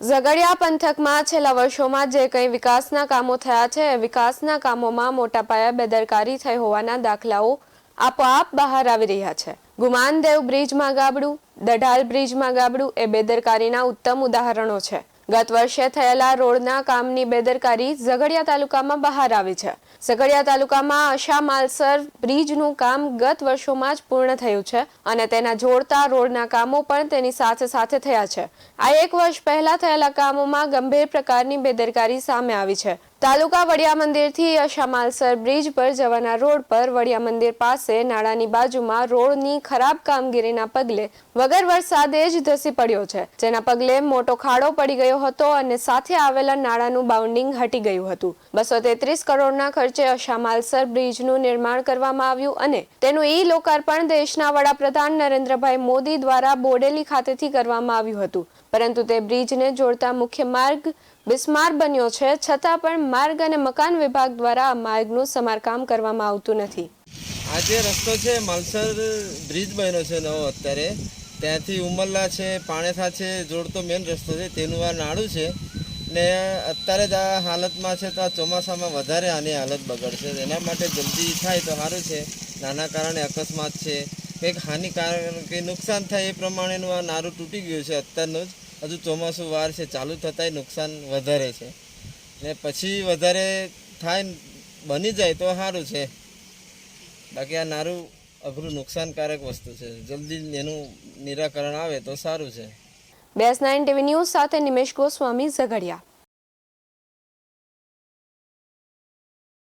ઝઘડિયા પંથકમાં છેલ્લા વર્ષોમાં જે કંઈ વિકાસના કામો થયા છે વિકાસના કામોમાં મોટા પાયે બેદરકારી થઈ હોવાના દાખલાઓ આપોઆપ બહાર આવી રહ્યા છે. ગુમાનદેવ બ્રિજમાં ગાબડું, દઢાલ બ્રિજમાં ગાબડું એ બેદરકારીના ઉત્તમ ઉદાહરણો છે. ગત વર્ષે થયેલા રોડના કામની બેદરકારી ઝઘડિયા તાલુકામાં બહાર આવી છે. ઝઘડિયા તાલુકામાં અશા માલસર બ્રિજનું કામ ગત વર્ષોમાં જ પૂર્ણ થયું છે અને તેના જોડતા રોડના કામો પણ તેની સાથે સાથે થયા છે. આ એક વર્ષ પહેલા થયેલા કામોમાં ગંભીર પ્રકારની બેદરકારી સામે આવી છે. તાલુકા વડિયા મંદિરથી અશા માલસર બ્રિજ પર જવાના રોડ પર વડિયા મંદિર પાસે નાળાની બાજુમાં રોડની ખરાબ કામગીરીના પગલે વગર વરસાદે જ ધસી પડ્યો છે. જેના પગલે મોટો ખાડો પડી ગયો હતો અને સાથે આવેલા નાળાનું બાઉન્ડિંગ હટી ગયું હતું. બસો તેત્રીસ કરોડના ખર્ચે અશા માલસર બ્રિજનું નિર્માણ કરવામાં આવ્યું અને તેનું ઈ લોકાર્પણ દેશના વડાપ્રધાન નરેન્દ્રભાઈ મોદી દ્વારા બોડેલી ખાતેથી કરવામાં આવ્યું હતું. પરંતુ તે બ્રિજને જોડતા મુખ્ય માર્ગ બિસ્માર બન્યો છે, છતાં પણ માર્ગ અને મકાન વિભાગ દ્વારા આ માર્ગનું સમારકામ કરવામાં આવતું નથી. આ જે રસ્તો છે, માલસર બ્રિજ બન્યો છે નવો અત્યારે. ત્યાંથી ઉમરલા છે, પાણેથા છે જોડતો મેઇન રસ્તો છે, તેનું આ નાળું છે. ને અત્યારે જ આ હાલતમાં છે, તો આ ચોમાસામાં વધારે આની હાલત બગડશે. એના માટે જલ્દી થાય તો સારું છે. નાના કારણે અકસ્માત છે. કંઈક હાનિકારક કે નુકસાન થાય એ પ્રમાણેનું આ નારું તૂટી ગયું છે અત્યારનું જ. હજુ ચોમાસું વાર છે, ચાલુ થતાંય નુકસાન વધારે છે. ને પછી વધારે થાય બની જાય તો સારું છે. બાકી આ નારું અઘરું નુકસાનકારક વસ્તુ છે. જલ્દી એનું નિરાકરણ આવે તો સારું છે. બેસ નાઇન ટીવી ન્યૂઝ સાથે નિમેશ ગોસ્વામી ઝઘડિયા.